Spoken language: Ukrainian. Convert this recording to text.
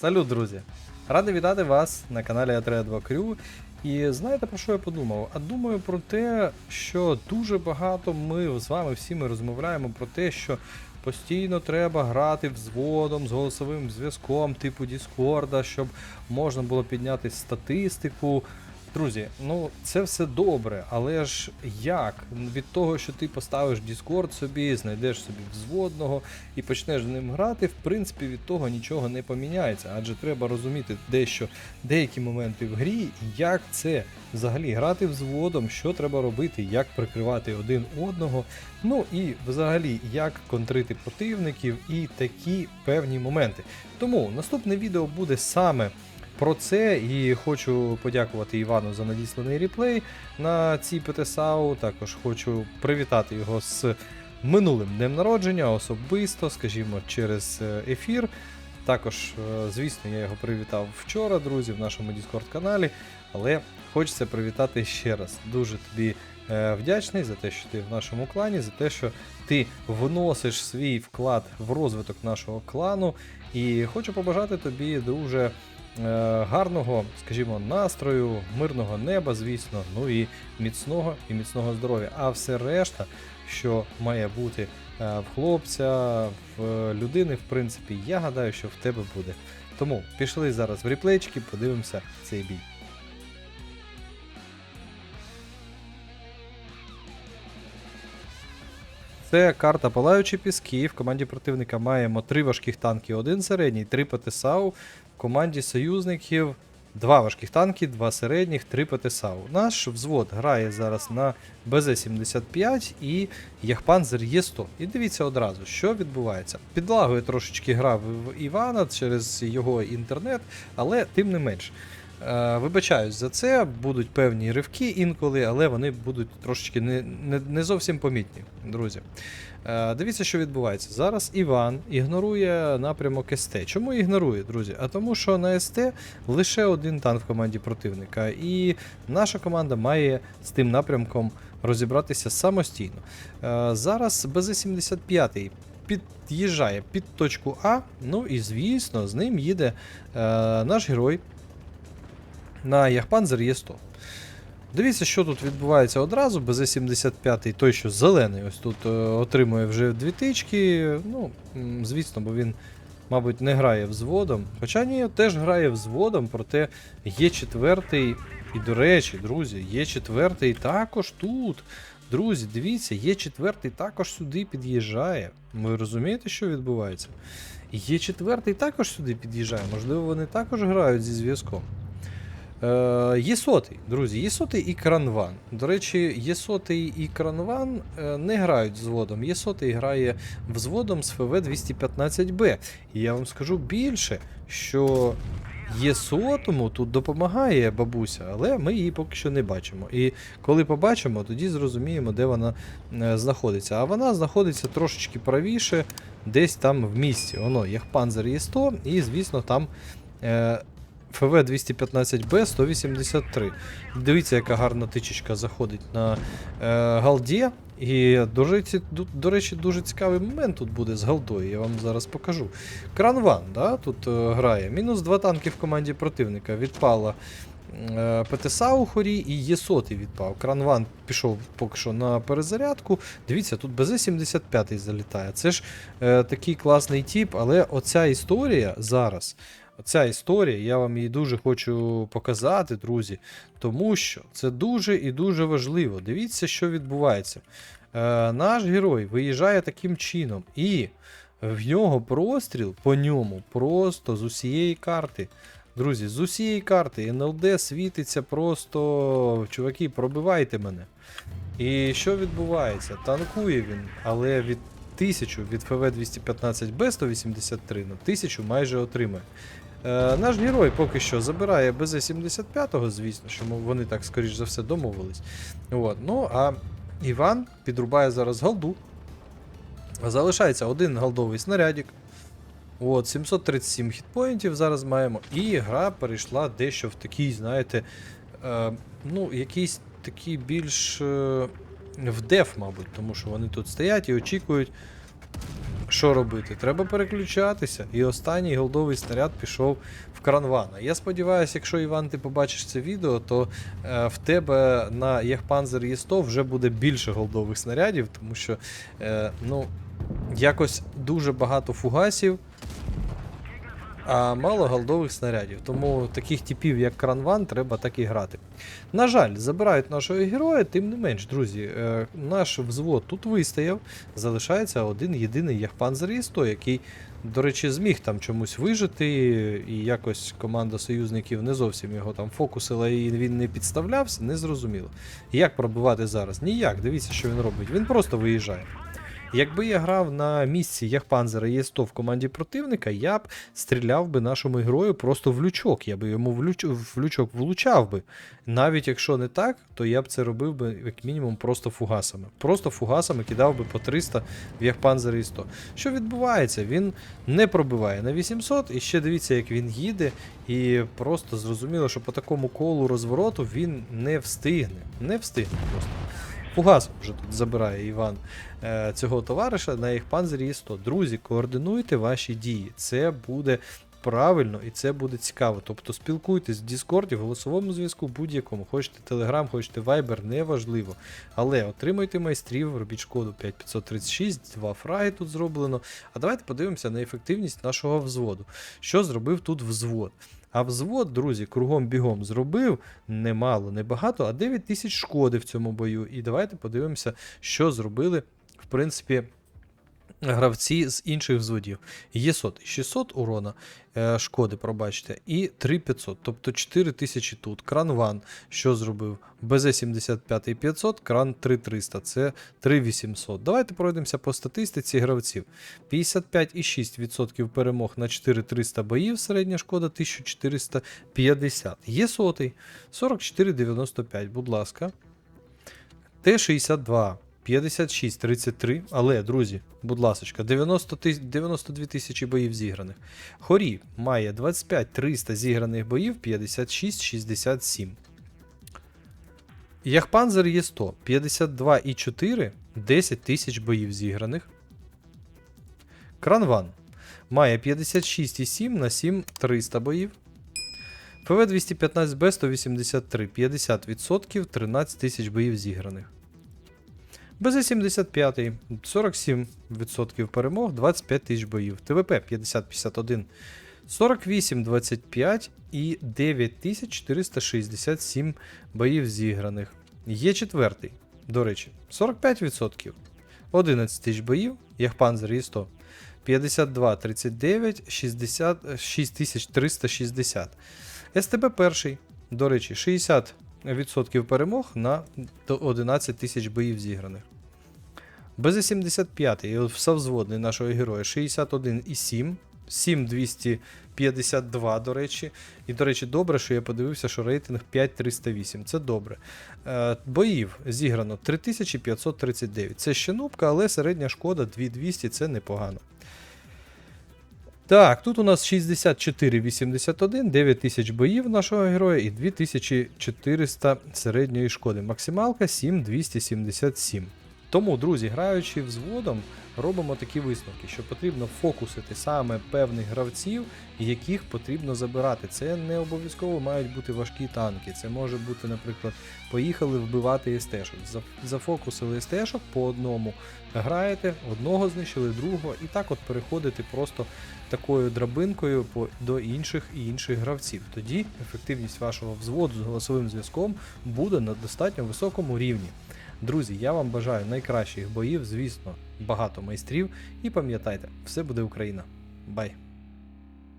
Салют, друзі! Радий вітати вас на каналі Атреа2 Crew. І знаєте про що я подумав? А думаю про те, що дуже багато ми з вами всі ми розмовляємо про те, що постійно треба грати взводом з голосовим зв'язком, типу Діскорда, щоб можна було підняти статистику. Друзі, ну це все добре, але ж як? Від того, що ти поставиш Discord собі, знайдеш собі взводного і почнеш з ним грати, в принципі, від того нічого не поміняється. Адже треба розуміти дещо деякі моменти в грі, як це взагалі грати взводом, що треба робити, як прикривати один одного. Ну і взагалі, як контрити противників і такі певні моменти. Тому наступне відео буде саме. Про це і хочу подякувати Івану за надісланий реплей на цій ПТСАУ. Також хочу привітати його з минулим днем народження, особисто, скажімо, через е, ефір. Також, е, звісно, я його привітав вчора, друзі, в нашому Discord каналі. Але хочеться привітати ще раз. Дуже тобі е, вдячний за те, що ти в нашому клані, за те, що ти вносиш свій вклад в розвиток нашого клану. І хочу побажати тобі, друже. Е, гарного, скажімо, настрою, мирного неба, звісно, ну і міцного і міцного здоров'я. А все решта, що має бути е, в хлопця, в людини, в принципі, я гадаю, що в тебе буде. Тому пішли зараз в реплейчики, подивимося цей бій. Це карта Палаючі піски. В команді противника маємо три важких танки, один середній, три ПТСАУ. Команді союзників два важких танки, два середніх, три ПТСАУ. Наш взвод грає зараз на БЗ-75 і Яхпанзер Є100. І дивіться одразу, що відбувається. Підлагує трошечки гра в в Івана через його інтернет, але тим не менш. Е, Вибачаюсь за це, будуть певні ривки інколи, але вони будуть трошечки не, не, не зовсім помітні, друзі. Е, Дивіться, що відбувається. Зараз Іван ігнорує напрямок СТ. Чому ігнорує, друзі? А тому, що на СТ лише один танк в команді противника, і наша команда має з тим напрямком розібратися самостійно. Е, Зараз БЗ-75 під'їжджає під точку А, ну і звісно, з ним їде наш герой на Яхпанзер є 100. Дивіться, що тут відбувається одразу. БЗ-75, той, що зелений, ось тут е, отримує вже дві тички. Ну, звісно, бо він, мабуть, не грає взводом. Хоча ні, теж грає взводом, проте є четвертий. І, до речі, друзі, є четвертий також тут. Друзі, дивіться, є четвертий також сюди під'їжджає. Ви розумієте, що відбувається? Є четвертий також сюди під'їжджає. Можливо, вони також грають зі зв'язком. Е, Є сотий, друзі, є сотий і кранван. До речі, є сотий і кранван е, не грають взводом. Є сотий грає взводом з ФВ-215Б. І я вам скажу більше, що є сотому тут допомагає бабуся, але ми її поки що не бачимо. І коли побачимо, тоді зрозуміємо, де вона е, знаходиться. А вона знаходиться трошечки правіше, десь там в місті. Воно, Яхпанзер є 100, і, звісно, там. Е, ФВ 215Б 183. Дивіться, яка гарна тичечка заходить на е, галді. І, речі, до речі, дуже цікавий момент тут буде з галдою, я вам зараз покажу. Кранван да, тут е, грає. Мінус два танки в команді противника. Відпала е, ПТСА у хорі і Є100 відпав. Кранван пішов поки що на перезарядку. Дивіться, тут БЗ-75 залітає. Це ж е, такий класний тіп, але оця історія зараз. Оця історія, я вам її дуже хочу показати, друзі, тому що це дуже і дуже важливо. Дивіться, що відбувається. Е, наш герой виїжджає таким чином, і в нього простріл по ньому просто з усієї карти. Друзі, з усієї карти НЛД світиться просто. Чуваки, пробивайте мене. І що відбувається? Танкує він, але від 1000 від ФВ-215Б 183 на 1000 майже отримає. Е, наш герой поки що забирає БЗ-75, звісно, що вони так, скоріш за все, домовились. От. Ну, а Іван підрубає зараз голду. Залишається один голдовий снарядик. От, 737 хітпоінтів зараз маємо. І гра перейшла дещо в такий, знаєте, е, ну, якийсь такий більш е, в деф, мабуть, тому що вони тут стоять і очікують, що робити? Треба переключатися. І останній голдовий снаряд пішов в кранвана. Я сподіваюся, якщо Іван, ти побачиш це відео, то е, в тебе на Єхпанзер Є100 вже буде більше голдових снарядів, тому що е, ну, якось дуже багато фугасів. А мало голдових снарядів. Тому таких типів, як Кранван, треба так і грати. На жаль, забирають нашого героя, тим не менш, друзі, е, наш взвод тут вистояв. Залишається один єдиний Яхпанзер Є100, який, до речі, зміг там чомусь вижити, і якось команда союзників не зовсім його там фокусила і він не підставлявся, не зрозуміло. Як пробивати зараз? Ніяк, дивіться, що він робить. Він просто виїжджає. Якби я грав на місці Яхпанзера Є100 в команді противника, я б стріляв би нашому герою просто в лючок. Я би йому в, люч... в лючок влучав би. Навіть якщо не так, то я б це робив би як мінімум просто фугасами. Просто фугасами кидав би по 300 в Яхпанзер Є100. Що відбувається? Він не пробиває на 800, і ще дивіться, як він їде, і просто зрозуміло, що по такому колу розвороту він не встигне. Не встигне просто. Фугас вже тут забирає Іван е, цього товариша на їх панзері 100. Друзі, координуйте ваші дії. Це буде правильно і це буде цікаво. Тобто спілкуйтесь в Діскорді, в голосовому зв'язку, будь-якому. Хочете Telegram, хочете Viber, неважливо. Але отримуйте майстрів, робіть шкоду 5536, два фраги тут зроблено. А давайте подивимося на ефективність нашого взводу. Що зробив тут взвод? А взвод, друзі, кругом бігом зробив немало, небагато, а 9 тисяч шкоди в цьому бою. І давайте подивимося, що зробили, в принципі, гравці з інших взводів. Є 600, 600 урона е, шкоди, пробачте, і 3500, тобто 4000 тут. Кран Ван, що зробив? БЗ-75 500, кран 3300, це 3800. Давайте пройдемося по статистиці гравців. 55,6% перемог на 4300 боїв, середня шкода 1450. Є сотий, 44,95, будь ласка. Т-62. 56, 33, але, друзі, будь ласка, 90 тис... 92 тисячі боїв зіграних. Хорі має 25 300 зіграних боїв, 56, 67. Яхпанзер є 100, 52,4, 10 тисяч боїв зіграних. Кранван має 56,7 на 7 300 боїв. ПВ-215Б 183, 50%, 13 тисяч боїв зіграних. БЗ-75, 47% перемог, 25 тисяч боїв. ТВП 50-51, 48-25 і 9467 боїв зіграних. Є четвертий, до речі, 45%, 11 тисяч боїв, Яхпанзер є 100. 52, 39, 60, 6360. СТБ перший, до речі, 60 відсотків перемог на 11 тисяч боїв зіграних. БЗ-75 і совзводний нашого героя 61,7, 7252, до речі. І, до речі, добре, що я подивився, що рейтинг 5308. Це добре. Е, боїв зіграно 3539. Це ще нубка, але середня шкода 2200 це непогано. Так, тут у нас 64,81, 9000 боїв нашого героя і 2400 середньої шкоди. Максималка 7277. Тому, друзі, граючи взводом, робимо такі висновки, що потрібно фокусити саме певних гравців, яких потрібно забирати. Це не обов'язково мають бути важкі танки. Це може бути, наприклад, поїхали вбивати СТ-шок. Зафокусили СТ-шок по одному, граєте, одного знищили, другого, і так от переходите просто такою драбинкою до інших і інших гравців. Тоді ефективність вашого взводу з голосовим зв'язком буде на достатньо високому рівні. Друзі, я вам бажаю найкращих боїв, звісно, багато майстрів. І пам'ятайте, все буде Україна. Бай!